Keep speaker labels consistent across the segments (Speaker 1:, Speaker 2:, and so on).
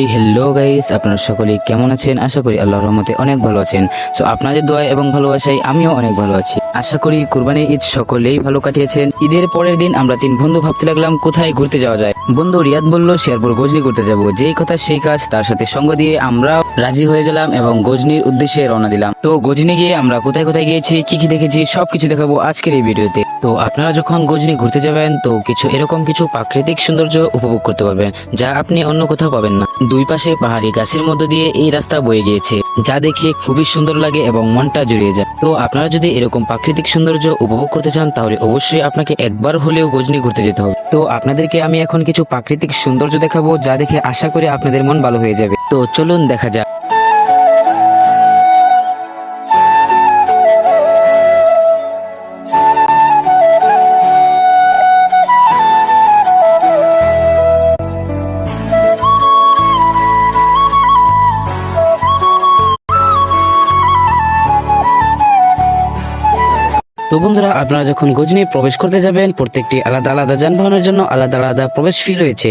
Speaker 1: Hey hello guys আপনারা সকলেই কেমন আছেন? আশা করি আল্লাহর রহমতে অনেক ভালো আছেন। সো আপনাদের দোয়া এবং ভালোবাসায় আমিও অনেক ভালো আছি। আশা করি কুরবানি ঈদ সকলেই ভালো কাটিয়েছেন। ঈদের পরের দিন আমরা তিন বন্ধু ভাবতে লাগলাম, কোথায় ঘুরতে যাওয়া যায়? বন্ধু রিয়াদ বলল, শেরপুর গজনি ঘুরতে যাব। যেই কথা, সেই কাজ। তার সাথে সঙ্গ দিয়ে আমরা রাজি হয়ে গেলাম এবং গজনির উদ্দেশ্যে রওনা দিলাম। তো গজনি গিয়ে আমরা কোথায় কোথায় গিয়েছি, কি কি দেখেছি, সবকিছু দেখাবো আজকের এই ভিডিওতে। তো আপনারা যখন গজনি ঘুরতে যাবেন, তো কিছু এরকম কিছু প্রাকৃতিক সৌন্দর্য উপভোগ করতে পারবেন, যা আপনি অন্য কোথাও পাবেন না। দুই পাশে পাহাড়ি গাছের মধ্য দিয়ে এই রাস্তা বয়ে গিয়েছে, যা দেখে খুবই সুন্দর লাগে এবং মনটা জুড়িয়ে যায়। তো আপনারা যদি এরকম প্রাকৃতিক সৌন্দর্য উপভোগ করতে চান, তাহলে অবশ্যই আপনাকে একবার হলেও গজনি ঘুরতে যেতে হবে। তো আপনাদেরকে আমি এখন কিছু প্রাকৃতিক সৌন্দর্য দেখাবো, যা দেখে আশা করি আপনাদের মন ভালো হয়ে যাবে। তো চলুন দেখা যাক। তো বন্ধুরা, আপনারা যখন গজনি প্রবেশ করতে যাবেন, প্রত্যেকটি আলাদা আলাদা যানবাহনের জন্য আলাদা আলাদা প্রবেশ ফি রয়েছে,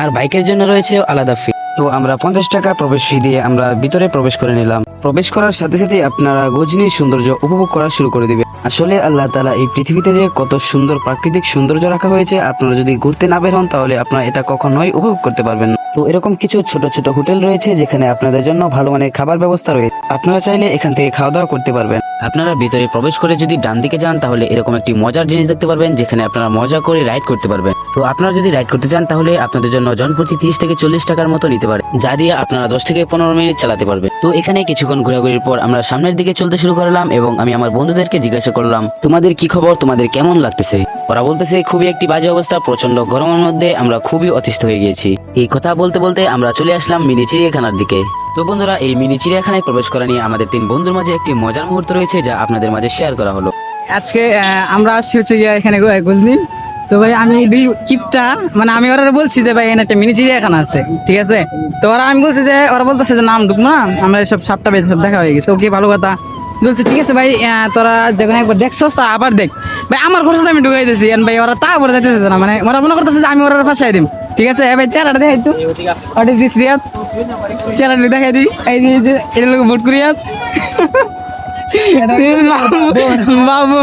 Speaker 1: আর বাইকের জন্য রয়েছে আলাদা ফি তো আমরা পঞ্চাশ টাকা প্রবেশ ফি দিয়ে আমরা ভিতরে প্রবেশ করে নিলাম। প্রবেশ করার সাথে সাথে আপনারা গজনির সৌন্দর্য উপভোগ করা শুরু করে দিবে আসলে আল্লাহ তালা এই পৃথিবীতে যে কত সুন্দর প্রাকৃতিক সৌন্দর্য রাখা হয়েছে, আপনারা যদি ঘুরতে না বের হন, তাহলে আপনারা এটা কখনোই উপভোগ করতে পারবেন তো এরকম কিছু ছোট ছোট হোটেল রয়েছে, যেখানে আপনাদের জন্য ভালো মানের খাবার ব্যবস্থা রয়েছে। আপনারা চাইলে এখান থেকে খাওয়া দাওয়া করতে পারবেন। আপনারা ভিতরে প্রবেশ করে যদি ডান দিকে যান, তাহলে এরকম একটি মজার জিনিস দেখতে পারবেন, যেখানে আপনারা মজা করে রাইড করতে পারবেন। তো আপনারা যদি রাইড করতে চান, তাহলে আপনাদের জন্য জনপ্রতি তিরিশ থেকে চল্লিশ টাকার মতো নিতে পারে, যা দিয়ে আপনারা দশ থেকে পনেরো মিনিট চালাতে পারবেন। তো এখানে কিছুক্ষণ ঘোরাঘুরির পর আমরা সামনের দিকে চলতে শুরু করলাম এবং আমি আমার বন্ধুদেরকে জিজ্ঞাসা করলাম, তোমাদের কি খবর? তোমাদের কেমন লাগতেছে? ওরা বলতেছে, খুবই একটি বাজে অবস্থা প্রচণ্ড গরমের মধ্যে আমরা খুবই অতিষ্ঠ হয়ে গিয়েছি। এই কথা বলতে বলতে আমরা চলে আসলাম মিনি চিড়িয়াখানার দিকে। তো বন্ধুরা, এই মিনি চিড়িয়াখানায় প্রবেশ করা নিয়ে আমাদের তিন বন্ধুর মাঝে একটি মজার মুহূর্ত রয়েছে যা আপনাদের মাঝে শেয়ার করা হলো।
Speaker 2: আজকে আমরা আসছি হচ্ছে গিয়ে এখানে গুজনি। তো ভাই, আমি দুই কিপটা মানে আমি ওরা বলছি যে ভাই, এখানে একটা মিনি চিড়িয়াখানা আছে, ঠিক আছে? তো ওরা, আমি বলছি যে, ওরা বলতেছে যে নাম ঢুকবো না আমরা সব বেজে সব দেখা হয়ে গেছে। ওকে ভালো কথা? বলছে, ঠিক আছে ভাই তোরা যখন একবার দেখছস, তা আবার দেখ। ভাই, আমার খরচ আমি ঢুকাই দিয়েছি। ভাই, ওরা তা বলে যাইতেছে না মানে ওরা মনে করতেছে যে আমি ওরা ফাঁসাই দিম। ঠিক আছে এবার ভাই চেহারাটা দেখাই তো। হোয়াট ইজ দিস রিয়াদ চেহারাটা দেখাই দিই। এই যে এই যে এটা লোক ভোট করিয়াদ বাবু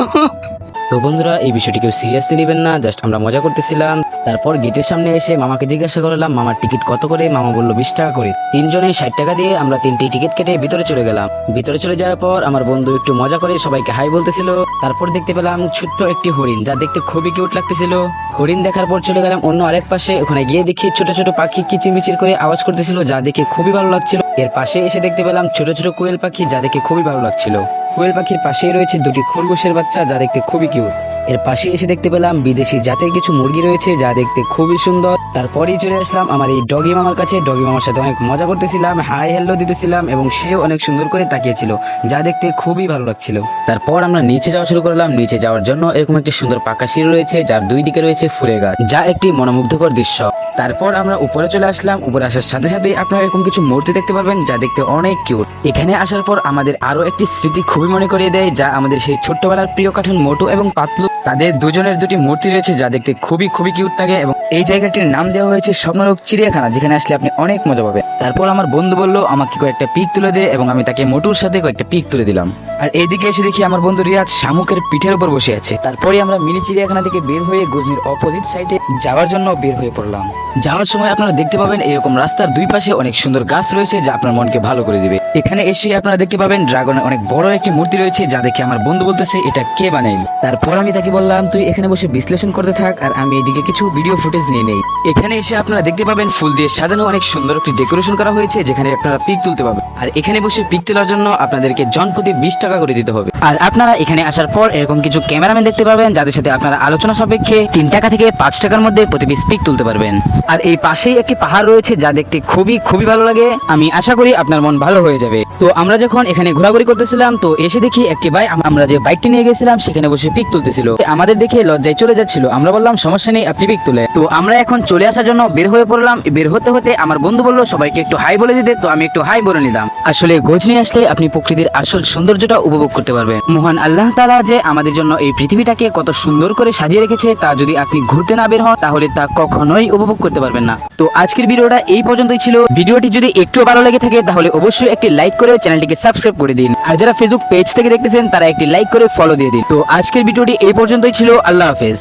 Speaker 1: তো বন্ধুরা এই বিষয়টি কেউ সিরিয়াসলি নেবেন না জাস্ট আমরা মজা করতেছিলাম। তারপর গেটের সামনে এসে মামাকে জিজ্ঞাসা করলাম, মামার টিকিট কত করে? মামা বলল, বিশ টাকা করে। তিনজনে ষাট টাকা দিয়ে আমরা তিনটি টিকিট কেটে ভিতরে চলে গেলাম। ভিতরে চলে যাওয়ার পর আমার বন্ধু একটু মজা করে সবাইকে হাই বলতেছিল। তারপর দেখতে পেলাম ছোট্ট একটি হরিণ, যা দেখতে খুবই কিউট লাগতেছিল। হরিণ দেখার পর চলে গেলাম অন্য আরেক পাশে। ওখানে গিয়ে দেখি ছোট ছোট পাখি কিচিরমিচির করে আওয়াজ করতেছিল, যা দেখে খুবই ভালো লাগছিল। এর পাশে এসে দেখতে পেলাম ছোট ছোট কোয়েল পাখি, যা দেখে খুবই ভালো লাগছিল। কোয়েল পাখির পাশেই রয়েছে দুটি খরগোশের বাচ্চা, যা দেখতে খুবই কিউট। এর পাশে এসে দেখতে পেলাম বিদেশি জাতের কিছু মুরগি রয়েছে যা দেখতে খুবই সুন্দর। তারপরেই চলে আসলাম আমার এই ডগি মামার কাছে। ডগি মামার সাথে অনেক মজা করতেছিলাম, হাই হ্যালো দিতেছিলাম এবং সেও অনেক সুন্দর করে তাকিয়েছিল, যা দেখতে খুবই ভালো লাগছিল। তারপর আমরা নিচে যাওয়া শুরু করলাম। নিচে যাওয়ার জন্য এরকম একটি সুন্দর পাকা সিঁড়ি রয়েছে, যার দুই দিকে রয়েছে ফুলের গাছ, যা একটি মনোমুগ্ধকর দৃশ্য। তারপর আমরা উপরে চলে আসলাম। উপরে আসার সাথে সাথে আপনারা এরকম কিছু মূর্তি দেখতে পারবেন, যা দেখতে অনেক কিউট এখানে আসার পর আমাদের আরও একটি স্মৃতি খুবই মনে করিয়ে দেয়, যা আমাদের সেই ছোট্টবেলার প্রিয় কার্টুন মোটু এবং পাতলু তাদের দুজনের দুটি মূর্তি রয়েছে যা দেখতে খুবই খুবই কিউট লাগে এবং এই জায়গাটির নাম দেওয়া হয়েছে স্বপ্নলোক চিড়িয়াখানা, যেখানে আসলে আপনি অনেক মজা পাবেন। তারপর আমার বন্ধু বলল, আমাকে কয়েকটা পিক তুলে দে এবং আমি তাকে মোটুর সাথে কয়েকটা পিক তুলে দিলাম। আর এইদিকে এসে দেখি আমার বন্ধু রিয়াজ শামুকের পিঠের উপর বসে আছে। তারপরে আমরা মিনি চিড়িয়াখানা থেকে বের হয়ে গজনির অপোজিট সাইডে যাওয়ার জন্য বের হয়ে পড়লাম। যাওয়ার সময় আপনারা দেখতে পাবেন এরকম রাস্তার দুই পাশে অনেক সুন্দর গাছ রয়েছে যা আপনার মনকে ভালো করে দিবে। এখানে এসে আপনারা দেখতে পাবেন ড্রাগনের অনেক বড় একটি মূর্তি রয়েছে যা দেখে আমার বন্ধু বলতেছে, এটা কে বানাইল? তারপর আমি তাকে বললাম, তুই এখানে বসে বিশ্লেষণ করতে থাক, আর আমি এদিকে কিছু ভিডিও ফুটেজ নিয়ে নেই। এখানে এসে আপনারা দেখতে পাবেন ফুল দিয়ে সাজানো অনেক সুন্দর একটি ডেকোরেশন করা হয়েছে, যেখানে আপনারা পিক তুলতে পারবেন। আর এখানে বসে পিক তোলার জন্য আপনাদেরকে জনপ্রতি বিশ টাকা করে দিতে হবে। আর আপনারা এখানে আসার পর এরকম কিছু ক্যামেরাম্যান দেখতে পাবেন, যাদের সাথে আপনারা আলোচনা সাপেক্ষে তিন টাকা থেকে পাঁচ টাকার মধ্যে প্রতি পিস পিক তুলতে পারবেন। আর এই পাশেই একটি পাহাড় রয়েছে, যা দেখতে খুবই খুবই ভালো লাগে। আমি আশা করি আপনার মন ভালো হয়ে যাবে। তো আমরা যখন এখানে ঘোরাঘুরি করতেছিলাম, তো এসে দেখি একটি ভাই আমরা যে বাইকটি নিয়ে গেছিলাম, সেখানে বসে পিক তুলতেছিল। আমাদের দেখে লজ্জায় চলে যাচ্ছিল। আমরা বললাম, সমস্যা নেই, আপনি পিক তুলে তো আমরা এখন চলে আসার জন্য বের হয়ে পড়লাম। বের হতে হতে আমার বন্ধু বলল, সবাইকে একটু হাই বলে দিতে। তো আমি একটু হাই বলে নিলাম। আসলে গোজ নিয়ে আসলে আপনি প্রকৃতির আসল সৌন্দর্যটা উপভোগ করতে পারবেন। মহান আল্লাহ তালা যে আমাদের জন্য এই পৃথিবীটাকে কত সুন্দর করে সাজিয়ে রেখেছে, তা যদি আপনি ঘুরতে না বের হন, তাহলে তা কখনোই উপভোগ করতে পারবেন না। তো আজকের ভিডিওটা এই পর্যন্তই ছিল। ভিডিওটি যদি একটু ভালো লেগে থাকে, তাহলে অবশ্যই একটি লাইক করে চ্যানেলটিকে সাবস্ক্রাইব করে দিন। আর যারা ফেসবুক পেজ থেকে দেখতেছেন, তারা একটি লাইক করে ফলো দিয়ে দিন। তো আজকের ভিডিওটি এই পর্যন্তই ছিল। আল্লাহ হাফেজ।